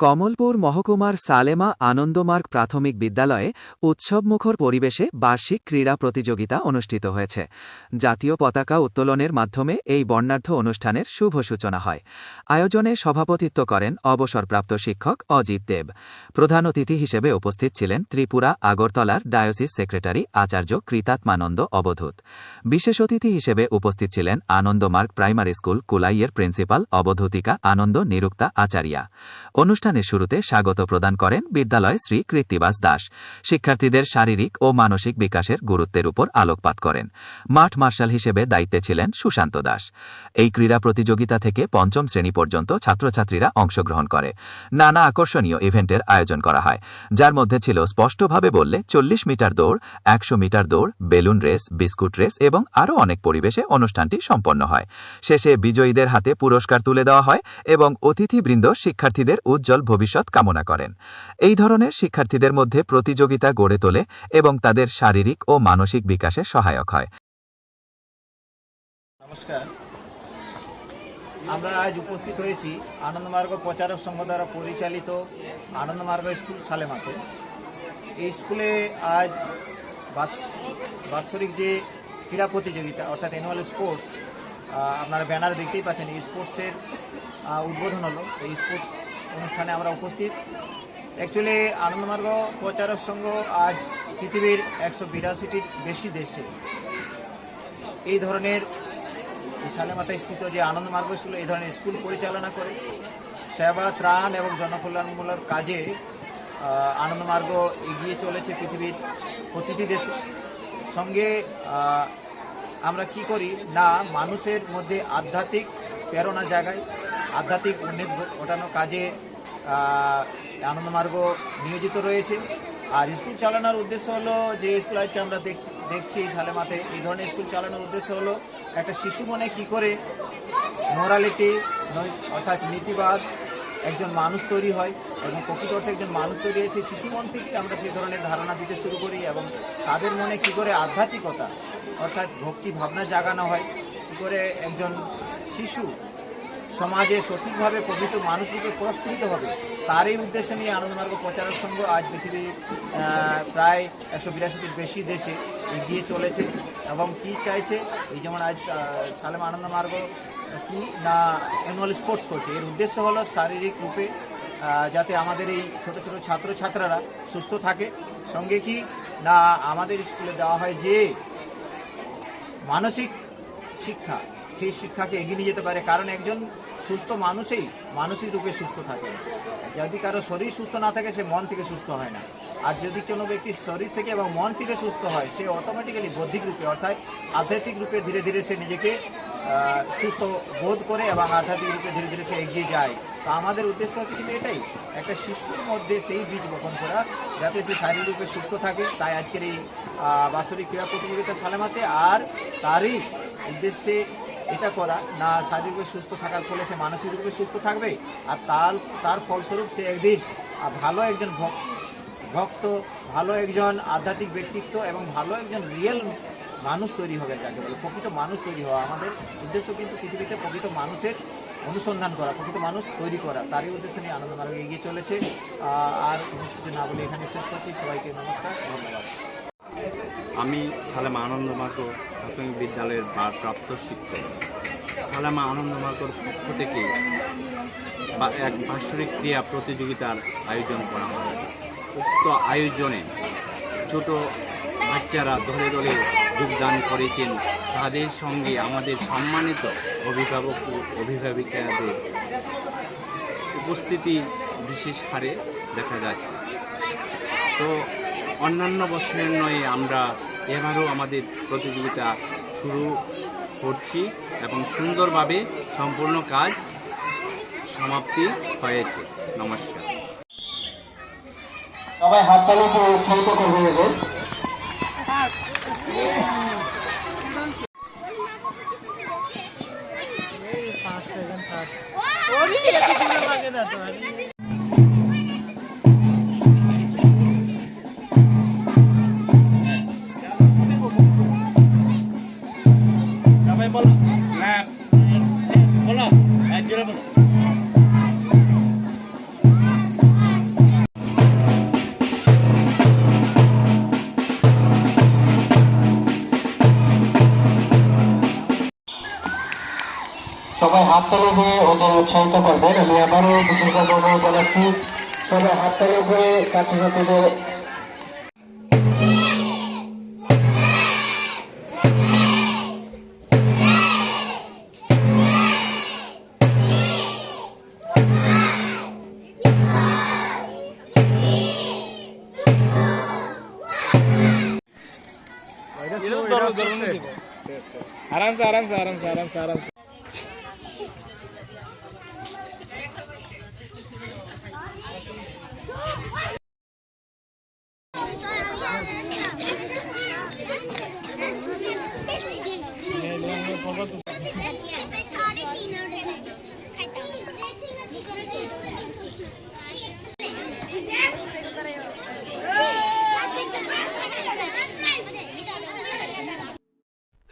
কমলপুর মহকুমার সালেমা আনন্দমার্গ প্রাথমিক বিদ্যালয়ে উৎসবমুখর পরিবেশে বার্ষিক ক্রীড়া প্রতিযোগিতা অনুষ্ঠিত হয়েছে। জাতীয় পতাকা উত্তোলনের মাধ্যমে এই বর্ণাঢ্য অনুষ্ঠানের শুভ সূচনা হয়। আয়োজনে সভাপতিত্ব করেন অবসরপ্রাপ্ত শিক্ষক অজিত দেব। প্রধান অতিথি হিসেবে উপস্থিত ছিলেন ত্রিপুরা আগরতলার ডায়োসিস সেক্রেটারি আচার্য কৃতাত্মানন্দ অবধূত। বিশেষ অতিথি হিসেবে উপস্থিত ছিলেন আনন্দমার্গ প্রাইমারি স্কুল কুলাইয়ের প্রিন্সিপাল অবধূতিকা আনন্দ নিরুক্তা আচারিয়া। অনুষ্ঠানের শুরুতে স্বাগত প্রদান করেন বিদ্যালয় শ্রী কৃত্তিবাস দাস। শিক্ষার্থীদের শারীরিক ও মানসিক বিকাশের গুরুত্বের উপর আলোকপাত করেন। মাঠ মার্শাল হিসেবে দায়িত্বে ছিলেন সুশান্ত দাস। এই ক্রীড়া প্রতিযোগিতা থেকে পঞ্চম শ্রেণি পর্যন্ত ছাত্রছাত্রীরা অংশগ্রহণ করে। নানা আকর্ষণীয় ইভেন্টের আয়োজন করা হয়, যার মধ্যে ছিল স্পষ্টভাবে বললে চল্লিশ মিটার দৌড়, একশো মিটার দৌড়, বেলুন রেস, বিস্কুট রেস এবং আরও অনেক পরিবেশে অনুষ্ঠানটি সম্পন্ন হয়। শেষে বিজয়ীদের হাতে পুরস্কার তুলে দেওয়া হয় এবং অতিথিবৃন্দ শিক্ষার্থীদের উজ্জ্বল ভবিষ্যৎ কামনা করেন। এই ধরনের শিক্ষার্থীদের মধ্যে প্রতিযোগিতা গড়ে তোলে এবং তাদের শারীরিক ও মানসিক বিকাশে সহায়ক হয়। নমস্কার। আমরা আজ উপস্থিত হয়েছি আনন্দমার্গ প্রচারক সংঘ দ্বারা পরিচালিত আনন্দমার্গ স্কুল সালেমাতে। এই স্কুলে আজ বাৎস- বাৎসরিক যে ক্রীড়া প্রতিযোগিতা, অর্থাৎ অ্যানুয়াল স্পোর্টস আপনারা ব্যানার দেখতেই পাচ্ছেন, এই স্পোর্টসের উদ্বোধন হলো। এই স্পোর্টস অনুষ্ঠানে আমরা উপস্থিত। অ্যাকচুয়ালি আনন্দমার্গ প্রচারক সংঘ আজ পৃথিবীর একশো বিরাশিটির বেশি দেশে। এই ধরনের সালেমাতায় স্থিত যে আনন্দ মার্গ স্কুল এই ধরনের স্কুল পরিচালনা করে, সেবা, ত্রাণ এবং জনকল্যাণমূলক কাজে আনন্দমার্গ এগিয়ে চলেছে পৃথিবীর প্রতিটি দেশে। সঙ্গে আমরা কি করি? না, মানুষের মধ্যে আধ্যাত্মিক প্রেরণা জায়গায় আধ্যাত্মিক ঘ- ঘটানো কাজে আনন্দমার্গ নিয়োজিত রয়েছে। আর স্কুল চালানোর উদ্দেশ্য হলো যে স্কুল আজকে আমরা দেখছি দেখছি সালেমাতে এই ধরনের স্কুল চালানোর উদ্দেশ্য হলো একটা শিশু মনে কি করে মোরালিটি অর্থাৎ নীতিবাদ, একজন মানুষ তৈরি হয় এবং প্রকৃত অর্থে একজন মানুষ তৈরি হয়, সেই শিশু মন থেকে আমরা সেই ধরনের ধারণা দিতে শুরু করি এবং তাদের মনে কি করে আধ্যাত্মিকতা, অর্থাৎ ভক্তি ভাবনা জাগানো হয়। কি করে একজন শিশু সমাজে সঠিকভাবে পবিত্র মানুষ রূপে পুরস্কৃত হবে, তারই উদ্দেশ্য নিয়ে আনন্দমার্গ প্রচারক সংঘ আজ পৃথিবীর প্রায় একশো বিরাশিটির বেশি দেশে এগিয়ে চলেছে এবং কি চাইছে? এই যেমন আজ সালেম আনন্দমার্গ কি না অ্যানুয়াল স্পোর্টস করছে? এর উদ্দেশ্য হলো শারীরিক রূপে যাতে আমাদের এই ছোট ছোট ছাত্রছাত্রীরা সুস্থ থাকে। সঙ্গে কি না আমাদের স্কুলে দেওয়া হয় যে মানসিক শিক্ষা সেই শিক্ষাকে এগিয়ে নিয়ে যেতে পারে। কারণ একজন সুস্থ মানুষই মানসিক রূপে সুস্থ থাকে। যদি কারও শরীর সুস্থ না থাকে, সে মন থেকে সুস্থ হয় না। আর যদি কোনো ব্যক্তি শরীর থেকে এবং মন থেকে সুস্থ হয়, সে অটোমেটিক্যালি বৌদ্ধিক রূপে অর্থাৎ আধ্যাত্মিক রূপে ধীরে ধীরে সে নিজেকে সুস্থ বোধ করে এবং আধ্যাত্মিক রূপে ধীরে ধীরে সে এগিয়ে যায়। তো আমাদের উদ্দেশ্য হচ্ছে কিন্তু এটাই, একটা শিশুর মধ্যে সেই বীজ বপন করা, যাতে সে শারীরিক রূপে সুস্থ থাকে। তাই আজকের এই বাৎসরিক ক্রীড়া প্রতিযোগিতা সালেমাতে আর তারই উদ্দেশ্যে এটা করা, না শারীরিকভাবে সুস্থ থাকার ফলে সে মানসিক রূপে সুস্থ থাকবে, আর তার তার ফলস্বরূপ সে একদিন ভালো একজন ভক- ভক্ত, ভালো একজন আধ্যাত্মিক ব্যক্তিত্ব এবং ভালো একজন রিয়েল মানুষ তৈরি হবে যাকে বলে, প্রকৃত মানুষ তৈরি হওয়া। আমাদের উদ্দেশ্য কিন্তু পৃথিবীতে প্রকৃত মানুষের অনুসন্ধান করা, প্রকৃত মানুষ তৈরি করা। তারই উদ্দেশ্যে নিয়ে আনন্দ মার্গ এগিয়ে চলেছে। আর বিশেষ কিছু না বলে এখানে শেষ করছি। সবাইকে নমস্কার, ধন্যবাদ। আমি সালামা আনন্দমার্গ প্রাথমিক বিদ্যালয়ের ভারপ্রাপ্ত শিক্ষক। সালামা আনন্দমার্গর পক্ষ থেকে বা- এক বাৎসরিক ক্রিয়া প্রতিযোগিতার আয়োজন করা হয়। উক্ত আয়োজনে ছোট বাচ্চারা দলে দলে যোগদান করেছেন। তাদের সঙ্গে আমাদের সম্মানিত অভিভাবক ও অভিভাবিকাদের উপস্থিতি বিশেষ হারে দেখা যাচ্ছে। তো অন্যান্য বছরের নয় আমরা এবারও আমাদের প্রতিযোগিতা শুরু করছি এবং সুন্দরভাবে সম্পূর্ণ কাজ সমাপ্তি হয়েছে। নমস্কার। সবাই হাততালি উৎসাহিত করবে এদের। সবাই হাততালি দিয়ে ওদের উৎসাহিত করবেন। আমি আবারও বিশেষভাবে অনুরোধ জানাচ্ছি, সবাই হাততালি দিয়ে ছাত্রছাত্রীদের आराम से आराम से आराम से आराम से आराम से